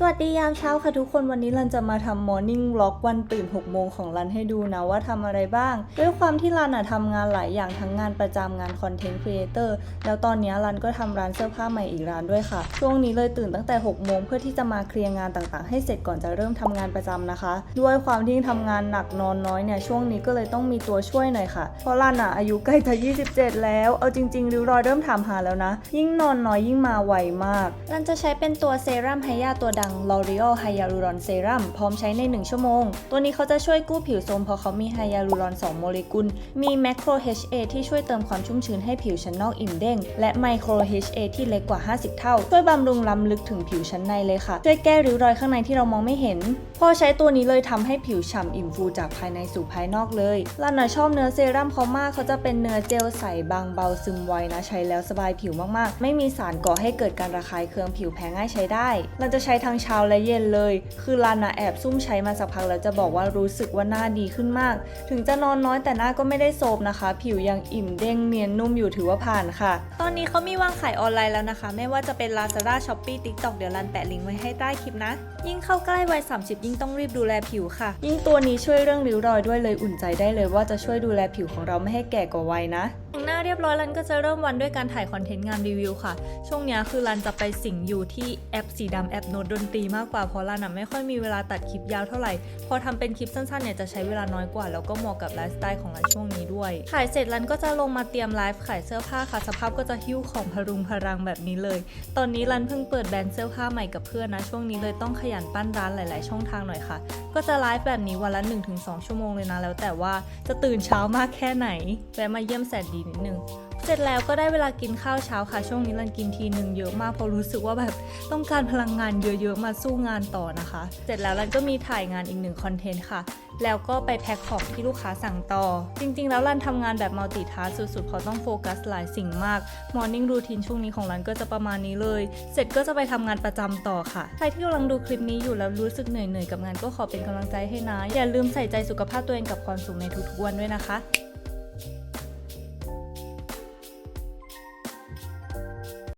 สวัสดียามเช้าค่ะทุกคนวันนี้รันจะมาทำ Morning Vlog วันตื่น 6 โมงของรันให้ดูนะว่าทำอะไรบ้าง ด้วยความที่รันอะทำงานหลายอย่างทั้งงานประจำงานคอนเทนต์ครีเอเตอร์แล้วตอนนี้รันก็ทำร้านเสื้อผ้าใหม่อีกร้านด้วยค่ะ ช่วงนี้เลยตื่นตั้งแต่ 6 โมงเพื่อที่จะมาเคลียร์งานต่างๆ ให้เสร็จก่อนจะเริ่มทำงานประจำนะคะ ด้วยความที่ทำงานหนักนอนน้อยเนี่ยช่วงนี้ก็เลยต้องมีตัวช่วยหน่อยค่ะ เพราะรันอะอายุใกล้จะ 27 แล้วเอาจริงๆริ้วรอยเริ่มถามหาแล้วนะ ยิ่งนอนน้อยยิ่งมาไวมากรันจะใช้เป็นตัวเซรั่มไฮยาตัวดัง L'Oreal Hyaluron Serum พร้อมใช้ใน 1 ชั่วโมง ตัวนี้เขาจะช่วยกู้ผิวโทรมเพราะเขามีไฮยาลูรอน 2 โมเลกุล มี Macro HA ที่ช่วยเติมความชุ่มชื้นให้ผิวชั้นนอกอิ่มเด้ง และ Micro HA ที่เล็กกว่า 50 เท่า ช่วยบำรุงล้ำลึกถึงผิวชั้นในเลยค่ะ ช่วยแก้ริ้วรอยข้างในที่เรามองไม่เห็น พอใช้ตัวนี้เลยทำให้ผิวฉ่ำอิ่มฟูจากภายในสู่ภายนอกเลยลาน่ะชอบเนื้อเซรั่มเขามากเขาจะเป็นเนื้อเจลใสบางเบาซึมไวนะใช้แล้วสบายผิวมากๆ ไม่มีสารก่อให้เกิดการระคายเคืองผิวแพ้ง่ายใช้ได้ เราจะใช้ทั้งเช้าและเย็นเลย คือลาน่ะแอบซุ่มใช้มาสักพักแล้วจะบอกว่ารู้สึกว่าหน้าดีขึ้นมาก ถึงจะนอนน้อยแต่หน้าก็ไม่ได้โซมนะคะ ผิวยังอิ่มเด้งเนียนนุ่มอยู่ถือว่าผ่านค่ะ ตอนนี้เขามีวางขายออนไลน์แล้วนะคะ ไม่ว่าจะเป็น Lazada Shopee TikTok เดี๋ยวรันแปะลิงก์ไว้ให้ใต้คลิปนะ ยิ่งเข้าใกล้วัย 30 ยิ่งต้องรีบดูแลผิวค่ะ ยิ่งตัวนี้ช่วยเรื่องริ้วรอยด้วยเลยอุ่นใจได้เลยว่าจะช่วยดูแลผิวของเราไม่ให้แก่กว่าวัยนะแต่งหน้าเรียบร้อยรันก็จะเริ่มวันด้วยการถ่ายคอนเทนต์งานรีวิวค่ะ ช่วงเนี้ยคือรันจะไปสิงอยู่ที่แอปสีดำแอปโน้ตดนตีมากกว่าเพราะรันอะไม่ค่อยมีเวลาตัดคลิปยาวเท่าไหร่ พอทำเป็นคลิปสั้นๆเนี่ยจะใช้เวลาน้อยกว่า แล้วก็เหมาะกับไลฟ์สไตล์ของรันช่วงนี้ด้วยถ่ายเสร็จรันก็จะลงมาเตรียมไลฟ์ขายเสื้อผ้าค่ะสภาพก็จะหิ้วของพรุงพรังแบบนี้เลย ตอนนี้รันเพิ่งเปิดแบรนด์เสื้อผ้าใหม่กับเพื่อนนะช่วงนี้เลยต้องขยันปั้นร้านหลาย ๆ ช่องทางหน่อยค่ะ ก็จะไลฟ์แบบนี้วันละ 1-2 ชั่วโมงเลยนะแล้วแต่ว่าจะตื่นเช้ามากแค่ไหนแวะมาเยี่ยมแสนดีนิดนึง เสร็จแล้วก็ได้เวลากินข้าวเช้าค่ะ ช่วงนี้รันกินทีหนึ่งเยอะมากเพราะรู้สึกว่าแบบต้องการพลังงานเยอะๆมาสู้งานต่อนะคะ เสร็จแล้วรันก็มีถ่ายงานอีกหนึ่งคอนเทนต์ค่ะ แล้วก็ไปแพ็คของที่ลูกค้าสั่งต่อ จริงๆ แล้วรันทำงานแบบมัลติทาสสุดๆเพราะต้องโฟกัสหลายสิ่งมากมอร์นิ่งรูทีนช่วงนี้ของรันก็จะประมาณนี้เลย เสร็จก็จะไปทำงานประจำต่อค่ะ ใครที่กำลังดูคลิปนี้อยู่แล้วรู้สึกเหนื่อยๆกับงานก็ขอเป็นกำลังใจให้นะอย่าลืมใส่ใจสุขภาพตัวเองกับความสุขในทุกๆวันด้วยนะคะ